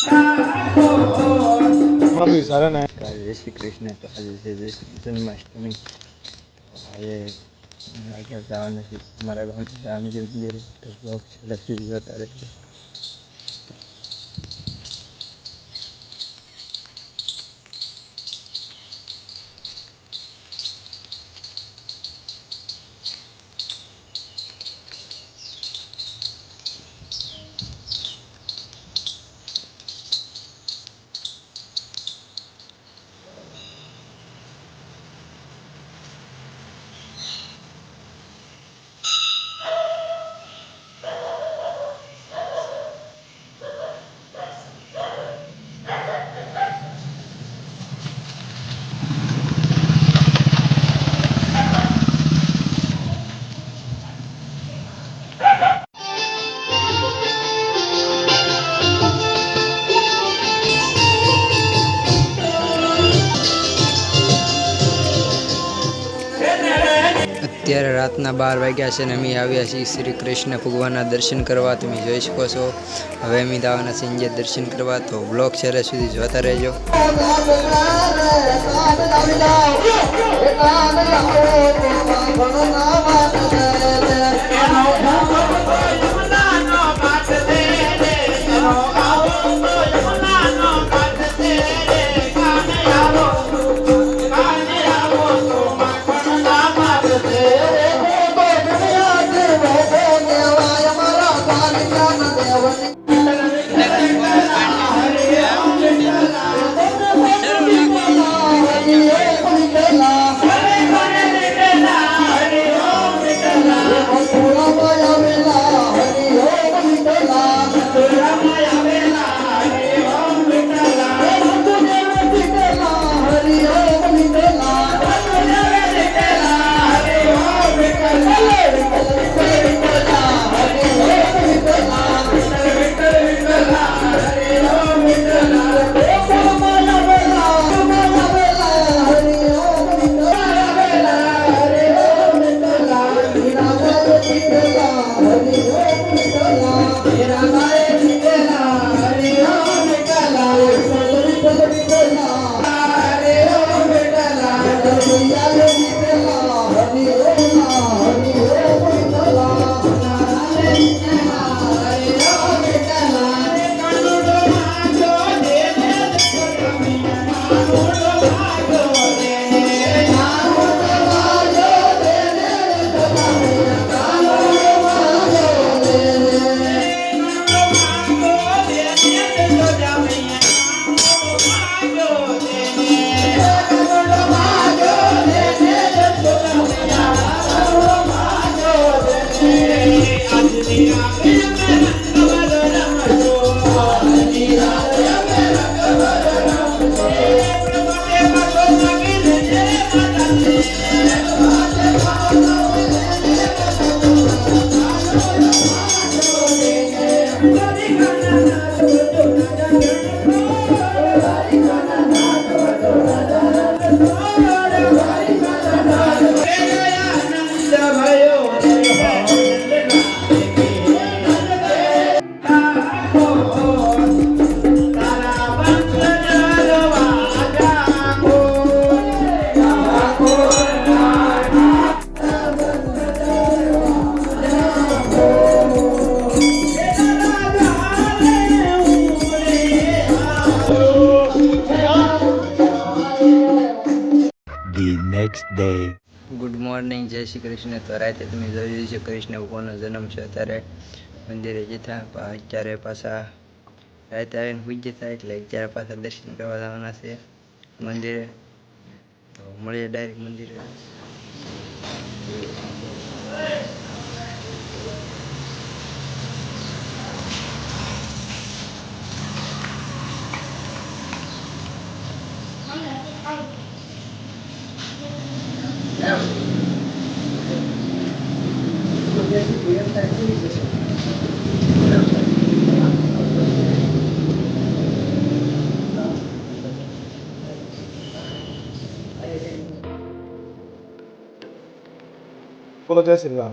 જય શ્રી કૃષ્ણ તો આજે છે જય શ્રી જન્માષ્ટમી આજે આગળ જવાનું છે મારા ગામથી જવાનું છે તો બ્લોક છેલ્લે સુધી જોતા રહેજો અત્યારે રાતના બાર વાગ્યા છે અને અમે આવ્યા છીએ શ્રી કૃષ્ણ ભગવાનના દર્શન કરવા. તમે જોઈ શકો છો. હવે અમે દાવાના સિંજે દર્શન કરવા. તો બ્લોક છેલ્લે સુધી જોતા રહેજો. Yeah. Day. ગુડ મોર્નિંગ જય શ્રી કૃષ્ણ. તો રાતે તમે જોયું છે કૃષ્ણ ભગવાનનો જન્મ છે. અત્યારે મંદિરે જતા અત્યારે પાછા રાતે આવીને પૂજ જતા એટલે અત્યારે પાછા દર્શન કરવા જવાના છે મંદિરે. તો મળીએ ડાયરેક્ટ મંદિરે. બોલો જય શ્રી રામ